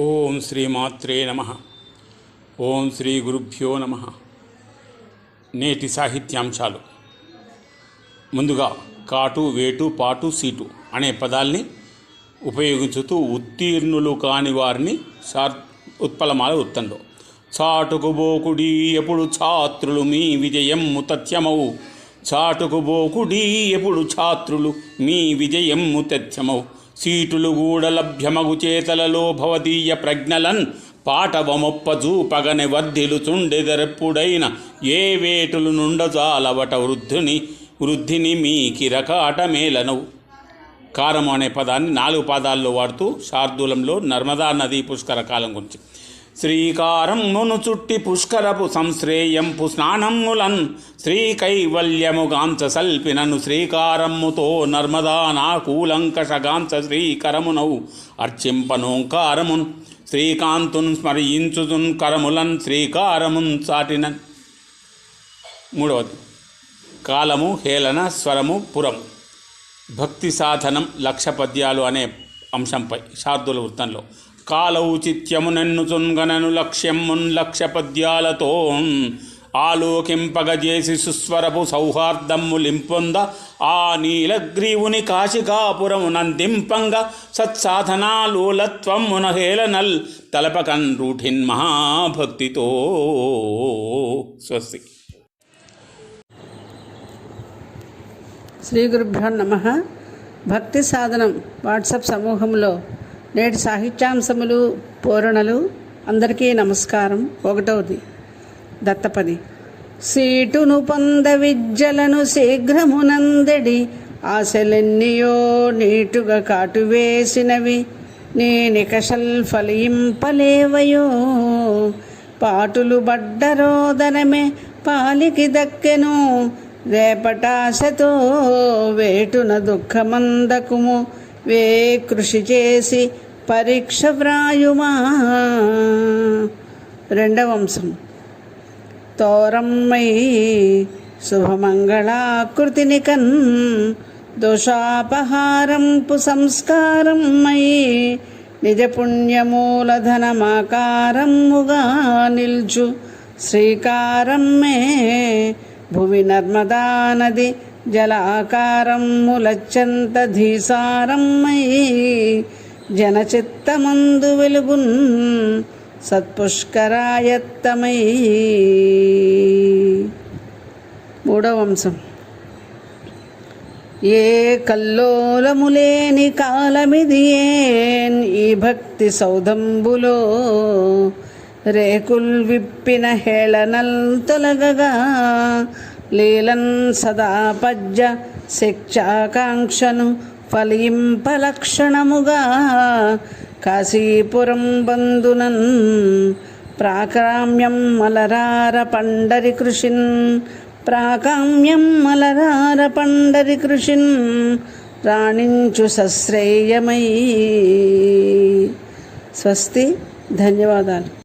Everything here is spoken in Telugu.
ఓం శ్రీమాత్రే నమ. ఓం శ్రీ గురుభ్యో నమ. నేటి సాహిత్యాంశాలు. ముందుగా కాటు వేటు పాటు సీటు అనే పదాల్ని ఉపయోగించుతూ ఉత్తీర్ణులు కాని వారిని సార్ ఉత్పలమాల వృత్తంలో. చాటుకు బోకుడి ఎప్పుడు ఛాత్రులు మీ విజయం తథ్యమవు. చాటుకు బోకుడి ఎప్పుడు ఛాత్రులు మీ విజయం తథ్యమవు. సీటులు గూడ లభ్యమగు చేతలలో భవదీయ ప్రజ్ఞలన్ పాటవమొప్పజూపగని వర్ధిలు చుండెదరెప్పుడైన ఏ వేటులు నుండజాలవట వృద్ధుని వృద్ధిని మీ కిరకాట మేలనవు కారము అనే పదాన్ని నాలుగు పాదాల్లో వాడుతూ శార్దూలంలో నర్మదా నదీ పుష్కర కాలం గురించి. శ్రీకారం మును చుట్టి పుష్కరపు సంశ్రేయంపు స్నానములన్ శ్రీ కైవల్యముగాంచ సల్పినను శ్రీకారమ్ముతో నర్మదా నాకూలంకషగాంచ శ్రీకరమునవు అర్చింపనోంకారమున్ శ్రీకాంతున్ స్మరించుతున్ కరములన్ శ్రీకారమున్ సాటిన మూడవది. కాలము హేళన స్వరము పురము భక్తి సాధనం లక్ష పద్యాలు అనే అంశంపై శార్దుల వృత్తంలో కాలౌచిత్యమునెన్నుచున్గనను లక్ష్యమున్ లక్ష పద్యాలతో ఆలోకింపగజేసి సుస్వరపు సౌహార్దమ్ము లింపొంద ఆ నీలగ్రీవుని కాశికాపురమునందింపంగ సత్సాధనాలోలత్వమున హేళనల్ తలపకన్ రూఠిన్ మహాభక్తితో. స్వస్తి. శ్రీ గురుభ్యో నమ. భక్తి సాధనం వాట్సాప్ సమూహంలో నేటి సాహిత్యాంశములు పూరణలు అందరికీ నమస్కారం. ఒకటవది దత్తపది. సీటును పొంద విద్యలను శీఘ్రమునందడి ఆశలెన్నియో నీటుగా కాటువేసినవి నేనికషల్ ఫలింపలేవయో పాటులు బడ్డరోదనమే పాలికి దక్కెను. రేపటాశతో వేటున దుఃఖమందకుము. వే కృషి చేసి పరీక్ష వ్రాయుమా. రెండవ అంశం. తోరమ్మై శుభమంగళాకృతిని కన్ దోషాపహారంపు సంస్కారమ్మై నిజ పుణ్యమూలధనమాకారముగా నిల్చు శ్రీకారం మే భువి నర్మదా నది జలాకారములచ్చంత ధీసారమ్మై జనచిత్తమందు వెలుగున్ సత్పుష్కరాయత్తమయీ మూడవ వంశం ఏ కల్లోలములేని కాలమిది ఏన్ ఈ భక్తి సౌధంబులో రేకుల్ విప్పిన హేళనల్ తొలగగా లీలన్ సదా పజ్జ శిక్షాకాంక్షను ఫలింపలక్షణముగా కాశీపురం బంధునన్ ప్రాకామ్యం మలరార పండరి కృషిన్ ప్రాకామ్యం మలరార పండరి కృషిన్ రాణించు సశ్రేయమై. స్వస్తి. ధన్యవాదాలు.